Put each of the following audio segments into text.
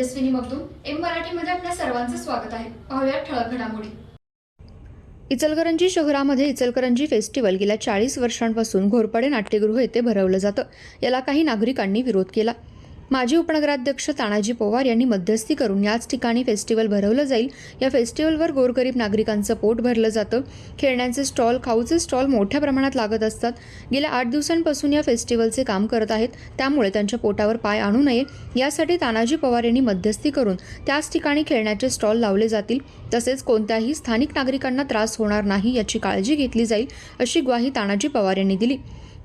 Tejaswini Magdum M मराठीमध्ये आपल्या सर्वांचं स्वागत आहे. पाहूया ठळक घडामोडी. इचलकरंजी शहरामध्ये इचलकरंजी फेस्टिवल गेल्या चाळीस वर्षांपासून घोरपडे नाट्यगृह येथे भरवलं जातं. याला काही नागरिकांनी विरोध केला. माजी उपनगराध्यक्ष तानाजी पवार यांनी मध्यस्थी करून याच ठिकाणी फेस्टिवल भरवलं जाईल. या फेस्टिवलवर गोरगरीब नागरिकांचं पोट भरलं जातं. खेळण्यांचे स्टॉल खाऊचे स्टॉल मोठ्या प्रमाणात लागत असतात. गेल्या आठ दिवसांपासून या फेस्टिवलचे काम करत आहेत. त्यामुळे त्यांच्या पोटावर पाय आणू नये. यासाठी तानाजी पवार यांनी मध्यस्थी करून त्याच ठिकाणी खेळण्याचे स्टॉल लावले जातील. तसेच कोणत्याही स्थानिक नागरिकांना त्रास होणार नाही याची काळजी घेतली जाईल अशी ग्वाही तानाजी पवार यांनी दिली.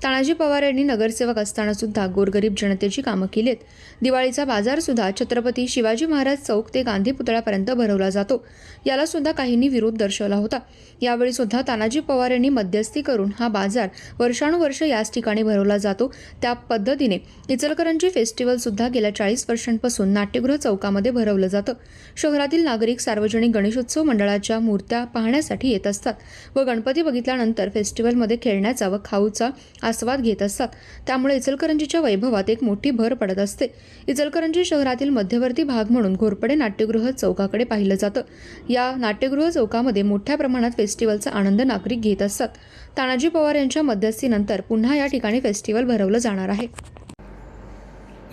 तानाजी पवार यांनी नगरसेवक असताना सुद्धा गोरगरीब जनतेची कामं केली आहेत दिवाळीचा बाजार सुद्धा छत्रपती शिवाजी महाराज चौक ते गांधी पुतळ्यापर्यंत भरवला जातो. याला सुद्धा काहींनी विरोध दर्शवला होता. यावेळी सुद्धा तानाजी पवार यांनी मध्यस्थी करून हा बाजार वर्षानुवर्ष याच ठिकाणी भरवला जातो. त्या पद्धतीने इचलकरंजी फेस्टिवल सुद्धा गेल्या चाळीस वर्षांपासून नाट्यगृह चौकामध्ये भरवलं जातं. शहरातील नागरिक सार्वजनिक गणेशोत्सव मंडळाच्या मूर्त्या पाहण्यासाठी येत असतात व गणपती बघितल्यानंतर फेस्टिवलमध्ये खेळण्याचा व खाऊचा आस्वाद घेत असतात. त्यामुळे इचलकरंजीच्या वैभवात एक मोठी भर पडत असते. इचलकरंजी शहरातील मध्यवर्ती भाग म्हणून घोरपडे नाट्यगृह चौकाकडे पाहिलं जातं. या नाट्यगृह चौकामध्ये मोठ्या प्रमाणात फेस्टिवलचा आनंद नागरिक घेत असतात. तानाजी पवार यांच्या मध्यस्थीनंतर पुन्हा या ठिकाणी फेस्टिवल भरवलं जाणार आहे.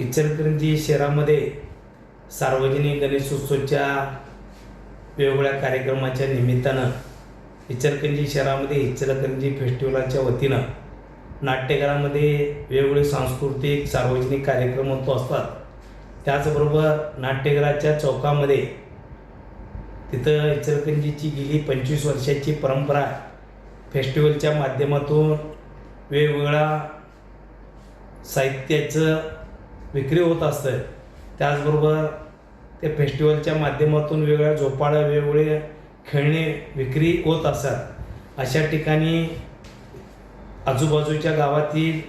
इचलकरंजी शहरामध्ये सार्वजनिक गणेशोत्सवच्या वेगवेगळ्या कार्यक्रमाच्या निमित्तानं इचलकरंजी शहरामध्ये इचलकरंजी फेस्टिवलच्या वतीनं नाट्यगरामध्ये वेगवेगळे सांस्कृतिक सार्वजनिक कार्यक्रम होतो असतात. त्याचबरोबर नाट्यगराच्या चौकामध्ये तिथं इचलकरंजीची गेली पंचवीस वर्षाची परंपरा आहे. फेस्टिवलच्या माध्यमातून वेगवेगळ्या साहित्याचं विक्री होत असतं. त्याचबरोबर ते फेस्टिवलच्या माध्यमातून वेगवेगळ्या झोपाळ्या वेगवेगळे खेळणे विक्री होत असतात. अशा ठिकाणी आजूबाजूच्या गावातील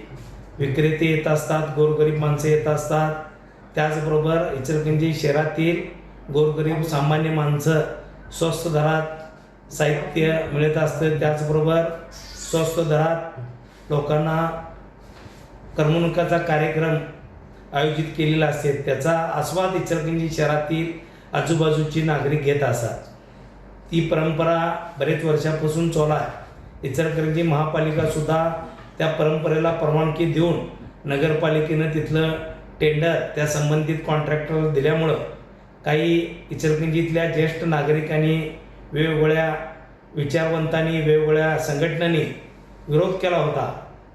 विक्रेते येत असतात गोरगरीब माणसं येत असतात. त्याचबरोबर इचलकरंजी शहरातील गोरगरीब सामान्य माणसं स्वस्त दरात साहित्य मिळत असतं. त्याचबरोबर स्वस्त दरात लोकांना करमणुकाचा कार्यक्रम आयोजित केलेला असते. त्याचा आस्वाद इचलकरंजी शहरातील आजूबाजूची नागरिक घेत असतात. ती परंपरा बरेच वर्षापासून चालू आहे. इचलकरंजी महापालिकासुद्धा त्या परंपरेला परवानगी देऊन नगरपालिकेनं तिथलं टेंडर त्या संबंधित कॉन्ट्रॅक्टरला दिल्यामुळं काही इचलकरंजीतल्या ज्येष्ठ नागरिकांनी वेगवेगळ्या विचारवंतांनी वेगवेगळ्या संघटनांनी विरोध केला होता.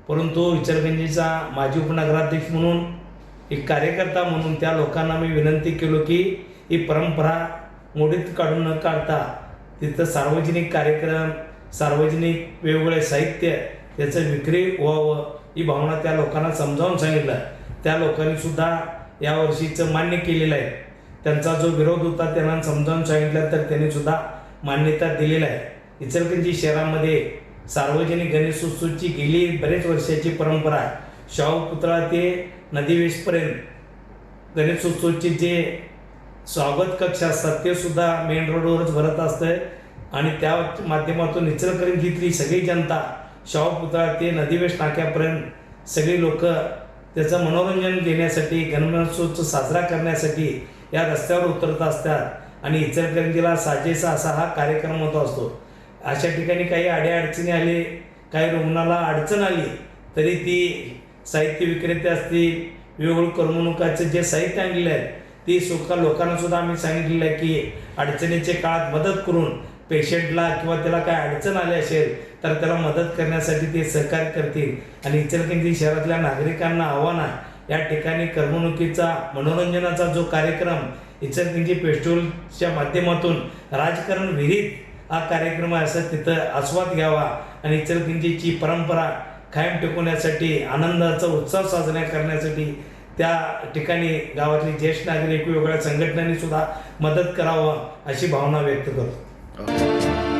परंतु इचलकरंजीचा माजी उपनगराध्यक्ष म्हणून एक कार्यकर्ता म्हणून त्या लोकांना मी विनंती केलो की ही परंपरा मोडीत काढून न काढता तिथं सार्वजनिक कार्यक्रम सार्वजनिक वेगवेगळे साहित्य त्याचं विक्री व्हावं ही भावना त्या लोकांना समजावून सांगितलं त्या लोकांनी सुद्धा मान्य केलेलं आहे. त्यांचा जो विरोध होता त्यांना समजावून सांगितलं तर त्यांनी सुद्धा मान्यता दिलेला आहे. इचलकरंजी शहरामध्ये सार्वजनिक गणेशोत्सवची गेली बरेच वर्षाची परंपरा आहे. शाहू पुतळा ते नदीवेशपर्यंत गणेशोत्सवचे जे स्वागत कक्ष असतात ते सुद्धा मेन रोडवरच भरत असतं आणि त्या माध्यमातून इचलकरंजीतली सगळी जनता शाहू पुतळा ते नदीवेश नाक्यापर्यंत सगळी लोक त्याचं मनोरंजन घेण्यासाठी गणेशोत्सव साजरा करण्यासाठी या रस्त्यावर उतरत असतात. आणि इचलकरंजीला साजेसा असा हा कार्यक्रम होत असतो. अशा ठिकाणी काही अडीअडचणी आली काही रुग्णाला अडचण आली तरी ती साहित्य विक्रेते असतील वेगवेगळं करमणुकाचं जे साहित्य आणलेलं आहे ती सुद्धा लोकांना सुद्धा आम्ही सांगितलेलं आहे की अडचणीच्या काळात मदत करून पेशंटला किंवा त्याला काय अडचण आली असेल तर त्याला मदत करण्यासाठी ते सहकार्य करतील. आणि इचलकरंजी शहरातल्या नागरिकांना आव्हान आहे. या ठिकाणी करमणुकीचा मनोरंजनाचा जो कार्यक्रम इचलकरंजी फेस्टिवलच्या माध्यमातून राजकारण विहित हा कार्यक्रम आहे असं तिथं आस्वाद घ्यावा. आणि इचलकरंजीची परंपरा कायम टिकवण्यासाठी आनंदाचा उत्सव साजरा करण्यासाठी त्या ठिकाणी गावातली ज्येष्ठ नागरिक वेगवेगळ्या संघटनांनी सुद्धा मदत करावं अशी भावना व्यक्त करतो. Okay.